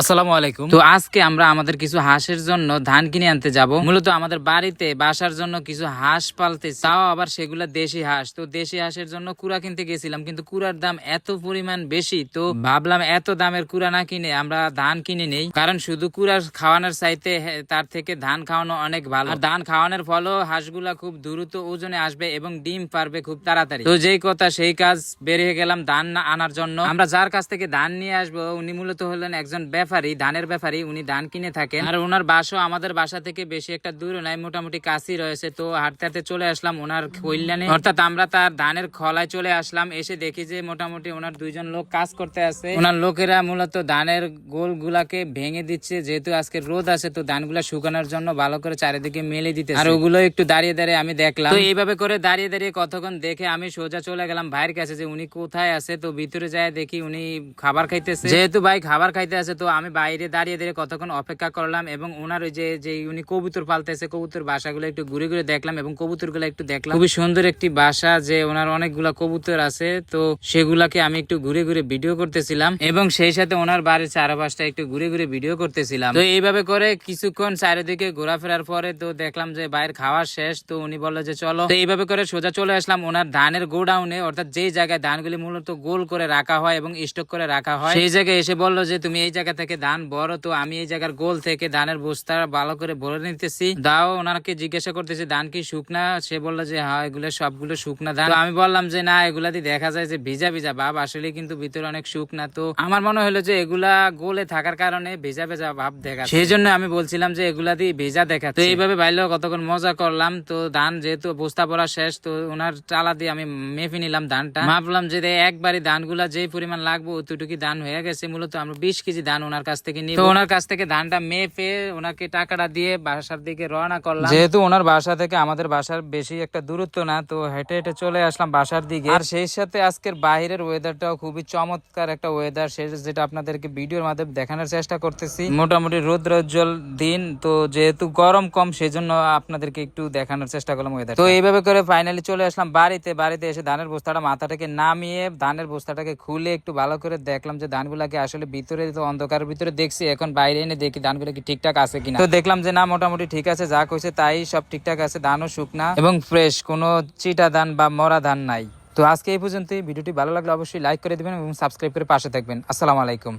আসসালামু আলাইকুম। তো আজকে আমরা আমাদের কিছু হাঁসের জন্য ধান কিনে আনতে যাব। মূলত আমাদের বাড়িতে বাসার জন্য কিছু হাঁস পালতে চাও আবার সেগুলা দেশি হাঁস। তো দেশি হাঁসের জন্য কুড়া কিনতে গেছিলাম, কিন্তু কুড়ার দাম এত পরিমাণ বেশি, তো ভাবলাম এত দামের কুড়া না কিনে আমরা ধান কিনে নেই। কারণ শুধু কুড়া খাওয়ানোর চাইতে তার থেকে ধান খাওয়ানো অনেক ভালো। আর ধান খাওয়ানোর ফলেও হাঁসগুলা খুব দ্রুত ওজনে আসবে এবং ডিম পারবে খুব তাড়াতাড়ি। তো যেই কথা, সেই কাজ বেরিয়ে গেলাম ধান না আনার জন্য। আমরা যার কাছ থেকে ধান নিয়ে আসব, উনি মূলত হলেন একজন ব্যাপারী ধানের ব্যাপারী, উনি ধান কিনে থাকেন। আর ওনার বাসাও আমাদের বাসা থেকে বেশি একটা দূর নাই, মোটামুটি কাছি রয়েছে। তো হাঁটতে হাঁটতে চলে আসলাম ওনার কল্যাণে। অর্থাৎ আমরা তার ধানের খলায় চলে আসলাম, এসে দেখি যে মোটামুটি ওনার দুইজন লোক কাজ করতে আছে। ওনার লোকেরা মূলত ধানের গোল গুলাকে ভেঙে দিচ্ছে, যেহেতু আজকে রোদ আছে, তো ধানগুলা শুকানোর জন্য ভালো করে চারিদিকে মেলে দিতে আর ওগুলো একটু দাঁড়িয়ে দাঁড়িয়ে আমি দেখলাম। তো এইভাবে করে দাঁড়িয়ে দাঁড়িয়ে কতক্ষণ দেখে আমি সোজা চলে গেলাম ভাইয়ের কাছে যে উনি কোথায় আছে, তো ভিতরে যায় দেখি উনি খাবার খাইতেছে। যেহেতু ভাই খাবার খাইতে আছে, তো আমি বাইরে দাঁড়িয়ে দাঁড়িয়ে কতক্ষণ অপেক্ষা করলাম এবং ওনার ওই যে যে উনি কবুতর পালতেছে, কবুতর বাসাগুলো একটু ঘুরে ঘুরে দেখলাম এবং কবুতরগুলো একটু দেখলাম। খুবই সুন্দর একটি বাসা যে ওনার অনেকগুলা কবুতর আছে, তো সেগুলাকে আমি একটু ঘুরে ঘুরে ভিডিও করতেছিলাম এবং সেই সাথে ওনার বাড়ির চারপাশটা একটু ঘুরে ঘুরে ভিডিও করতেছিলাম। তো এইভাবে করে কিছুক্ষণ চারিদিকে ঘোরাফেরার পরে তো দেখলাম যে বাইরের খাওয়া শেষ, তো উনি বলল যে চলো। তো এইভাবে করে সোজা চলে আসলাম ওনার ধানের গোডাউনে, অর্থাৎ যেই জায়গায় ধানগুলি মূলত গোল করে রাখা হয় এবং স্টক করে রাখা হয়, সেই জায়গায় এসে বলল যে, তুমি এই জায়গা থেকে ধান বড়, তো আমি এই জায়গার গোল থেকে ধানের বস্তা ভালো করে ভরে নিতেছি। দাও, ওনাকে জিজ্ঞাসা করতেছি, ধান কি শুকনা? সে বলল যে হ্যাঁ এগুলো সবগুলো শুকনা ধান। আমি বললাম যে, না, এগুলা দিয়ে দেখা যায় যে, ভিজা ভিজা ভাব আসলে কিন্তু ভিতরে অনেক শুকনা। তো আমার মনে হলো যে, এগুলা গোলে থাকার কারণে ভেজা ভেজা ভাব দেখা সেই জন্য আমি বলছিলাম যে, এগুলা দিয়ে ভেজা দেখা তো এইভাবে বাইলে কতক্ষণ মজা করলাম। তো ধান যেহেতু বস্তা পড়া শেষ, তো ওনার চালা দিয়ে আমি মেপে নিলাম ধানটা। ভাবলাম যে একবারই ধানগুলা যে পরিমাণ লাগবে অতটুকু ধান হয়ে গেছে। মূলত আমরা বিশ কেজি ধান ওনার কাছ থেকে তো ওনার কাছ থেকে ধানটা মেপে ওনাকে টাকাটা দিয়ে বাসার দিকে রওনা করলাম। যেহেতু ওনার বাসা থেকে আমাদের বাসার বেশি একটা দূরত্ব না তো হেঁটে হেঁটে চলে আসলাম বাসার দিকে। আর সেই সাথে আজকের বাইরের ওয়েদারটাও খুবই চমৎকার একটা ওয়েদার সে যেটা আপনাদেরকে ভিডিওর মাধ্যমে দেখানোর চেষ্টা করতেছি। মোটামুটি রৌদ্রোজ্জ্বল দিন তো যেহেতু গরম কম সেজন্য আপনাদেরকে একটু দেখানোর চেষ্টা করলাম ওয়েদার তো এইভাবে করে ফাইনালি চলে আসলাম বাড়িতে। বাড়িতে এসে ধানের বস্তাটা মাথাটাকে নামিয়ে ধানের বস্তাটাকে খুলে একটু ভালো করে দেখলাম যে ধানগুলাকে আসলে ভিতরে তো অন্ধকারের ভিতরে দেখছি, এখন বাইরে এনে দেখি ধানগুলো কি ঠিকঠাক আছে কিনা। তো দেখলাম যে না, মোটামুটি ঠিক আছে, যা কইছে তাই সব ঠিকঠাক আছে, ধানও শুকনা এবং ফ্রেশ কোনো চিটা ধান বা মরা ধান নাই। তো আজকে এই পর্যন্তই, ভিডিওটি ভালো লাগলে অবশ্যই লাইক করে দেবেন এবং সাবস্ক্রাইব করে পাশে থাকবেন। আসসালামু আলাইকুম।